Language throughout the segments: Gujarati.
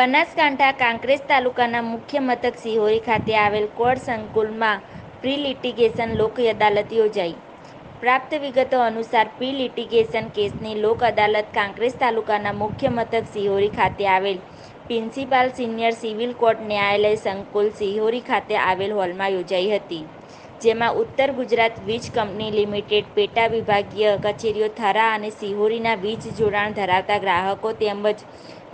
બનાસકાંઠા કાંકરેજ તાલુકાના મુખ્ય મથક સિહોરી ખાતે આવેલ કોર્ટ સંકુલમાં પ્રી લિટિગેશન લોક અદાલત યોજાઈ. પ્રાપ્ત વિગતો અનુસાર પ્રી લિટિગેશન કેસની લોક અદાલત કાંકરેજ તાલુકાના મુખ્ય મથક સિહોરી ખાતે આવેલ પ્રિન્સિપાલ સિનિયર સિવિલ કોર્ટ ન્યાયાલય સંકુલ શિહોરી ખાતે આવેલ હોલમાં યોજાઈ હતી. જેમાં ઉત્તર ગુજરાત વીજ કંપની લિમિટેડ પેટા વિભાગીય કચેરીઓ થરા અને સિહોરીના વીજ જોડાણ ધરાવતા ગ્રાહકો તેમજ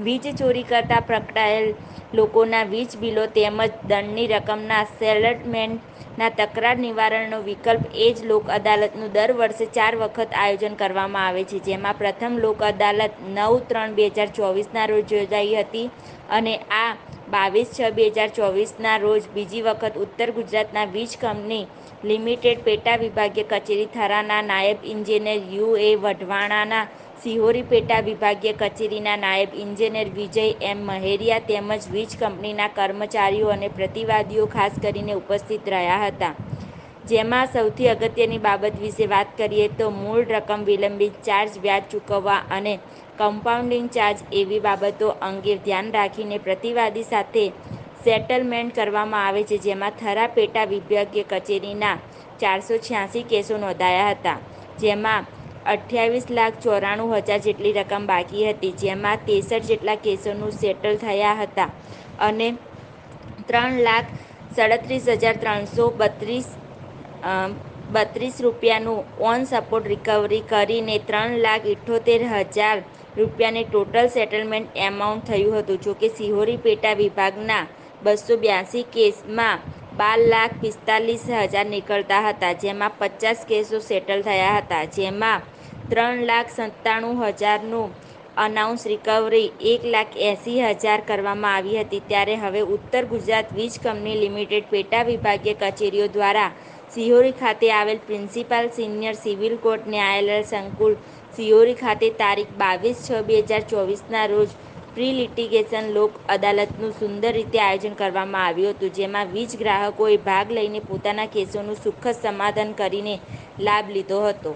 વીજ ચોરી કરતા પકડાયેલ લોકોના વીજ બિલો તેમજ દંડની રકમના સેટલમેન્ટના તકરાર નિવારણનો વિકલ્પ એ જ લોક અદાલતનું દર વર્ષે ચાર વખત આયોજન કરવામાં આવે છે, જેમાં પ્રથમ લોક અદાલત નવ ત્રણ બે હજાર ચોવીસના રોજ યોજાઈ હતી અને આ બાવીસ છ બે હજાર ચોવીસના રોજ બીજી વખત ઉત્તર ગુજરાતના વીજ કંપની લિમિટેડ પેટા વિભાગીય કચેરી થરાના નાયબ ઇન્જિનિયર યુ એ વઢવાણાના સિહોરી પેટા વિભાગીય કચેરીના નાયબ ઇન્જિનિયર વિજય એમ મહેરિયા તેમજ વીજ કંપનીના કર્મચારીઓ અને પ્રતિવાદીઓ ખાસ કરીને ઉપસ્થિત રહ્યા હતા. જેમાં સૌથી અગત્યની બાબત વિશે વાત કરીએ તો મૂળ રકમ વિલંબિત ચાર્જ વ્યાજ ચૂકવવા અને કમ્પાઉન્ડિંગ ચાર્જ એવી બાબતો અંગે ધ્યાન રાખીને પ્રતિવાદી સાથે સેટલમેન્ટ કરવામાં આવે છે, જેમાં થરા પેટા વિભાગીય કચેરીના ચારસો છ્યાસી કેસો નોંધાયા હતા, જેમાં અઠ્યાવીસ લાખ ચોરાણું હજાર જેટલી રકમ બાકી હતી, જેમાં ત્રેસઠ જેટલા કેસોનું સેટલ થયા હતા અને ત્રણ લાખ સડત્રીસ હજાર ત્રણસો બત્રીસ બત્રીસ રૂપિયાનું ઓન સપોર્ટ રિકવરી કરીને ત્રણ લાખ ઇઠ્ઠોતેર હજાર રૂપિયાની ટોટલ સેટલમેન્ટ એમાઉન્ટ થયું હતું. જોકે સિહોરી પેટા વિભાગના બસો બ્યાસી કેસમાં બાર લાખ પિસ્તાલીસ હજાર નીકળતા હતા, જેમાં પચાસ કેસો સેટલ થયા હતા. જેમાં ત્રણ લાખ સત્તાણું હજારનું અનાઉન્સ રિકવરી, એક લાખ એંસી હજાર કરવામાં આવી હતી. ત્યારે હવે ઉત્તર ગુજરાત વીજ કંપની લિમિટેડ પેટા વિભાગીય કચેરીઓ દ્વારા શિહોરી ખાતે આવેલ પ્રિન્સિપાલ સિનિયર સિવિલ કોર્ટ ન્યાયાલય સંકુલ શિહોરી ખાતે તારીખ બાવીસ છ બે હજાર ચોવીસના રોજ પ્રી લિટિગેશન લોક અદાલતનું સુંદર રીતે આયોજન કરવામાં આવ્યું હતું, જેમાં વીજ ગ્રાહકોએ ભાગ લઈને પોતાના કેસોનું સુખદ સમાધાન કરીને લાભ લીધો હતો.